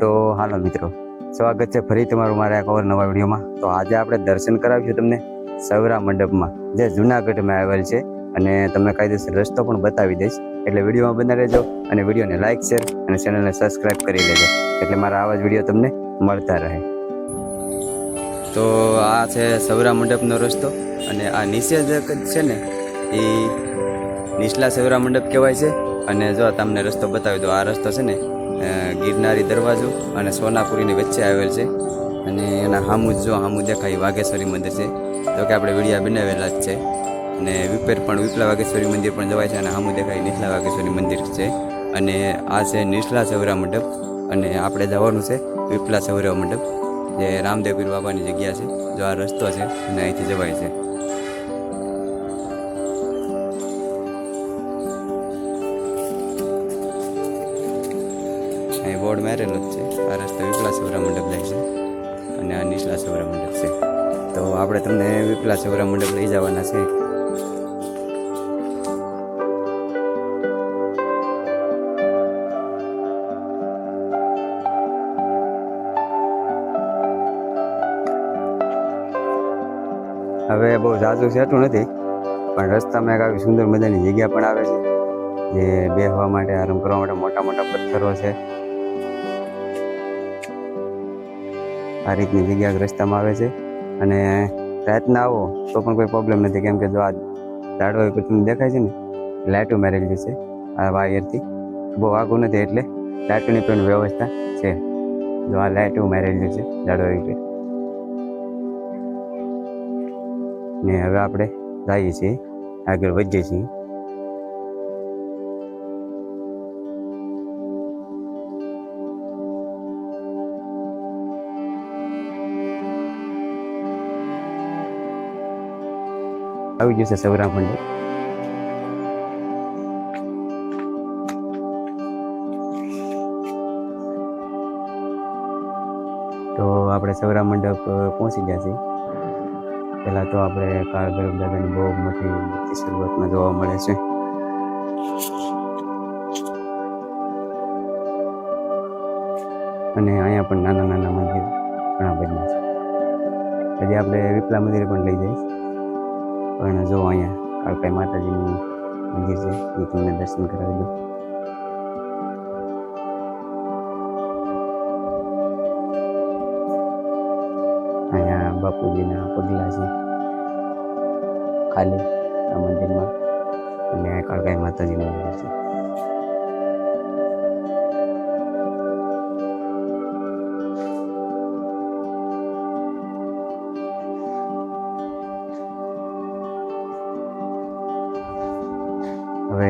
તો હાલો મિત્રો, સ્વાગત છે ફરી તમારું મારા એક નવા વિડીયોમાં. તો આજે આપણે દર્શન કરાવીશું તમને સૌરા મંડપમાં, જે જુનાગઢમાં આવેલ છે. અને તમને કાયદેસર રસ્તો પણ બતાવી દઈશ. એટલે વિડીયોમાં બના રહેજો અને વિડીયોને લાઇક શેર અને ચેનલને સબસ્ક્રાઇબ કરી લેજો. એટલે મારા આવા જ વીડિયો તમને મળતા રહે. તો આ છે સૌરા મંડપનો રસ્તો અને આ નીચે છે ને, એ નીચલા સૌરા મંડપ કહેવાય છે. અને જો તમને રસ્તો બતાવી દો, આ રસ્તો છે ને ગિરનારી દરવાજો અને સોનાપુરીની વચ્ચે આવેલ છે. અને એના હામું જો હામું દેખાય વાઘેશ્વરી મંદિર છે. તો કે આપણે વિડીયા બનાવેલા જ છે. અને વિપેર પણ વિપલા વાઘેશ્વરી મંદિર પણ જવાય છે અને હામું દેખાય નીચલા વાઘેશ્વરી મંદિર છે. અને આ છે નીચલા સૌરા મંડપ અને આપણે જવાનું છે વિપલા સૌરા મંડપ, જે રામદેવપીર બાબાની જગ્યા છે, જો આ રસ્તો છે અને અહીંથી જવાય છે. બોર્ડ મારેલો જ છે. આ રસ્તો વિપલા સૌરા મંડપ જાય છે અને આ નીચલા સૌરા મંડપ છે. તો આપણે તમને વિપલા સૌરા મંડપ લઈ જવાના છે. હવે બહુ ઝાઝું સેટું નથી, પણ રસ્તામાં એક આવી સુંદર મજાની જગ્યા પણ આવે છે, જે બેસવા માટે, આરામ કરવા માટે મોટા મોટા પથ્થરો છે. આ રીતની જગ્યા રસ્તામાં આવે છે. અને રાતના આવો તો પણ કોઈ પ્રોબ્લેમ નથી. કેમ કે જો આ ઝાડવા તમને દેખાય છે ને લાઇટો મારેલી છે આ વાયરથી. બહુ આઘું નથી એટલે લાઇટોની પણ વ્યવસ્થા છે. જો આ લાઇટો મારેલી છે ઝાડવા ઉપર ને હવે આપણે જઈએ છીએ. આગળ વધીએ છીએ. આવી જશે સૌરા મંડળ. તો આપણે સૌરા મંડપ પહોંચી ગયા છીએ. પહેલાં તો આપણે કાળ ભૈરવ દાદાની બહુ મોટી શરૂઆતમાં જોવા મળે છે. અને અહીંયા પણ નાના નાના મંદિર ઘણા બધા છે. પછી આપણે વિપલા મંદિર પણ લઈ જઈશ. પણ જો અહીંયા કાળકાઈ માતાજીનું મંદિર છે, એ તમને દર્શન કરાવી દઉં. અહીંયા બાપુજીના પગલા છે, ખાલી આ મંદિરમાં. અને કાળકાઈ માતાજીનું મંદિર છે. હવે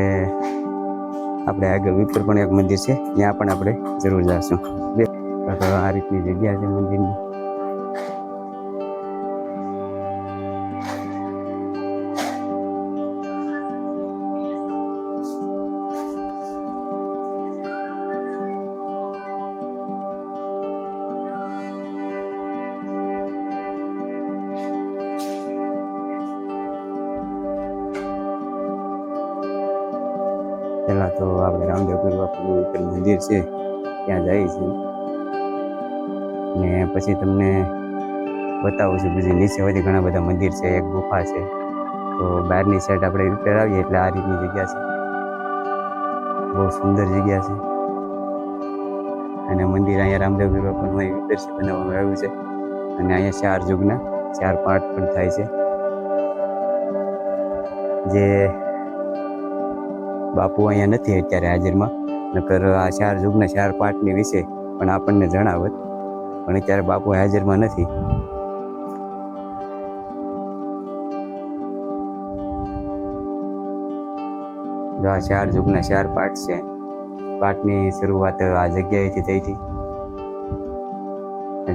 આપણે આગળ વિપર પણ એક મંદિર છે, ત્યાં પણ આપણે જરૂર જઈશું આ રીતની જગ્યા છે મંદિરની. આપણે રામદેવ બાપુનું મંદિર છે, ત્યાં જઈએ છીએ ને પછી તમને બતાવું છું, બીજું નીચે બધી ઘણા બધા મંદિર છે, એક ગુફા છે. તો બહારની સાઈડ આપણે રિપેર આવીએ એટલે આ રીતની જગ્યા છે. બહુ સુંદર જગ્યા છે. અને મંદિર અહીંયા રામદેવ બાપુનું અહીં દર્શન બનાવવામાં આવ્યું છે. અને અહીંયા ચાર યુગના ચાર પાઠ પણ થાય છે. જે બાપુ અહીંયા નથી અત્યારે હાજરમાં. નકર આ ચાર જુગના ચાર પાઠની વિશે પણ આપણને જણાવત. પણ અત્યારે બાપુ હાજરમાં નથી. જો આ ચાર જુગના ચાર પાઠ છે, પાઠની શરૂઆત આ જગ્યાએથી થઈ હતી.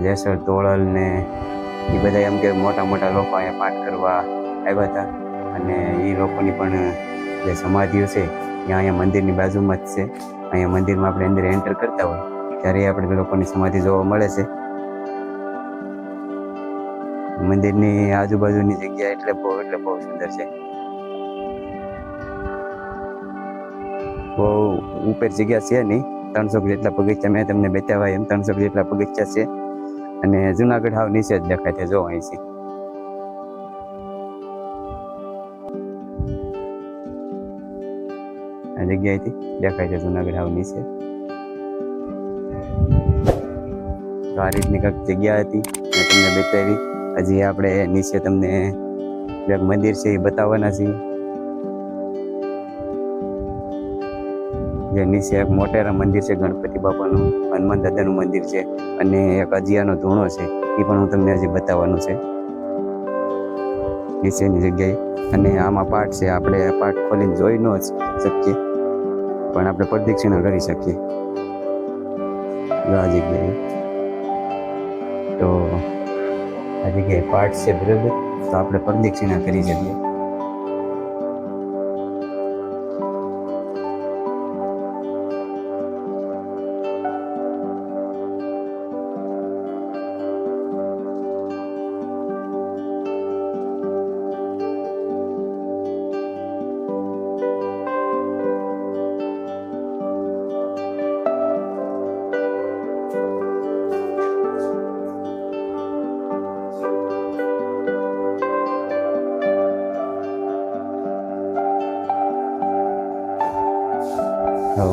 જેસર તોળલ ને એ બધા એમ કે મોટા મોટા લોકો અહીંયા પાઠ કરવા આવ્યા હતા. અને એ લોકોની પણ જે સમાધિઓ છે ત્યાં અહીંયા મંદિરની બાજુમાં જ છે. અહીંયા મંદિરમાં આપણે અંદર એન્ટર કરતા હોય, ત્યારે આપણે લોકોની સમાધિ જોવા મળે છે. મંદિરની આજુબાજુની જગ્યા એટલે બહુ એટલે બહુ સુંદર છે. બહુ ઉપર જગ્યા છે નહીં, ત્રણસો જેટલા પગથિયા મેં તમને બતાવ્યા એમ, ત્રણસો જેટલા પગથિયા છે. અને જુનાગઢ હાવ નીચે જ દેખાય છે, જો અહીંથી. જગ્યાએથી દેખાય છે જુનાગઢ હાવ નીચે. તો આ રીતની કંઈક જગ્યા હતી મેં તમને બતાવી. હજી આપણે નીચે તમને એક મંદિર છે એ બતાવવાના છીએ. જે નીચે એક મોટેરા મંદિર છે, ગણપતિ બાપાનું, હનુમાન દાદાનું મંદિર છે અને એક અજિયાનો ધૂણો છે, એ પણ હું તમને હજી બતાવવાનું છે. નીચેની જગ્યાએ. અને આમાં પાઠ છે, આપણે પાઠ ખોલીને જોઈ ન જ શકીએ. પણ આપણે પ્રદક્ષિણા કરી શકીએ. આ તો આ જગ્યાએ પાઠ છે બરાબર? તો આપણે પ્રદક્ષિણા કરી શકીએ.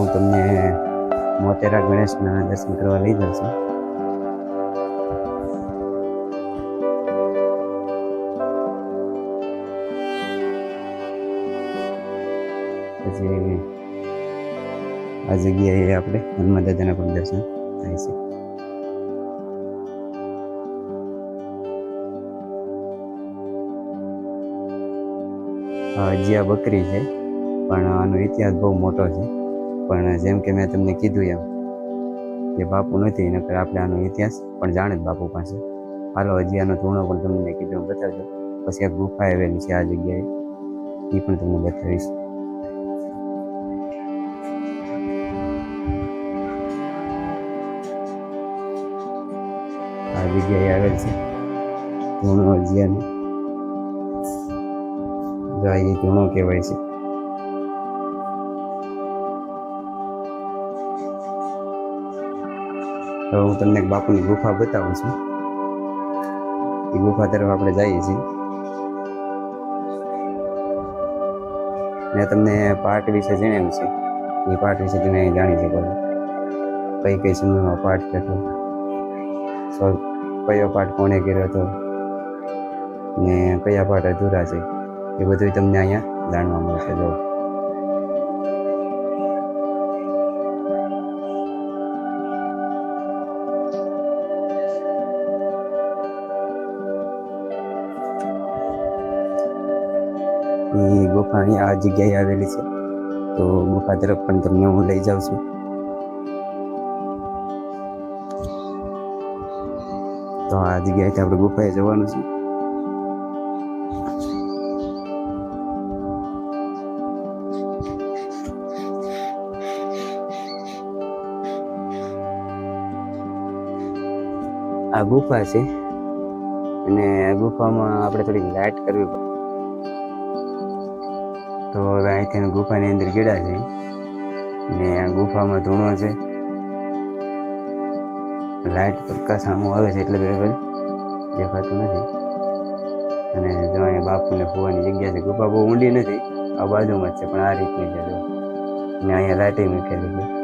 હું તમને મોટેરા ગણેશના દર્શન કરવા લઈ જાઉં છું. પછી આ જગ્યાએ આપણે હનુમાન દાદાના પણ દર્શન થાય છે. આ બકરી છે, પણ આનો ઇતિહાસ બહુ મોટો છે. પણ જેમ કે મેં તમને કીધું એમ કે બાપુ નથી, નકર આપણે આનો ઇતિહાસ પણ જાણે જ બાપુ પાસે. હાલો, હજી આનો ધૂણો પણ તમને કીધું બતાવજો. પછી આ ગુફા આવેલી છે, આ જગ્યાએ. એ પણ તમને બતાવીશ. આ જગ્યાએ આવેલ છે, ધૂણો અજિયાનું એ ધૂણો કહેવાય છે. તો હું તમને બાપુની ગુફા બતાવું છું. એ ગુફા તરફ આપણે જઈએ છીએ. મેં તમને પાઠ વિશે જણાવ્યું છે. એ પાઠ વિશે તમે જાણી શકો છો. કઈ કઈ સમયમાં પાઠ થતો સો કયો પાઠ કોણે કર્યો હતો, ને કયા પાઠ અધૂરા છે, એ બધું તમને અહીંયા જાણવા મળશે. જો એ ગુફા આ જગ્યાએ આવેલી છે. તો ગુફા તરફ પણ તમને હું લઈ જાઉં છું. તો આ જગ્યાએથી આપણે ગુફાએ જવાનું છે. આ ગુફા છે. અને ગુફામાં આપણે થોડીક લાઇટ કરવી પડે. તો હવે અહીંથી ગુફાની અંદર ગેડા છે. ને આ ગુફામાં ધૂણો છે. લાઇટ પ્રકાશ સામો આવે છે એટલે બરાબર દેખાતું નથી. અને જો અહીંયા બાપુને ફૂવાની જગ્યા છે, ગુફા બહુ ઊંડી નથી, આ બાજુમાં જ છે, પણ આ રીતની છે ને અહીંયા લાઇટિંગ મૂકેલી છે.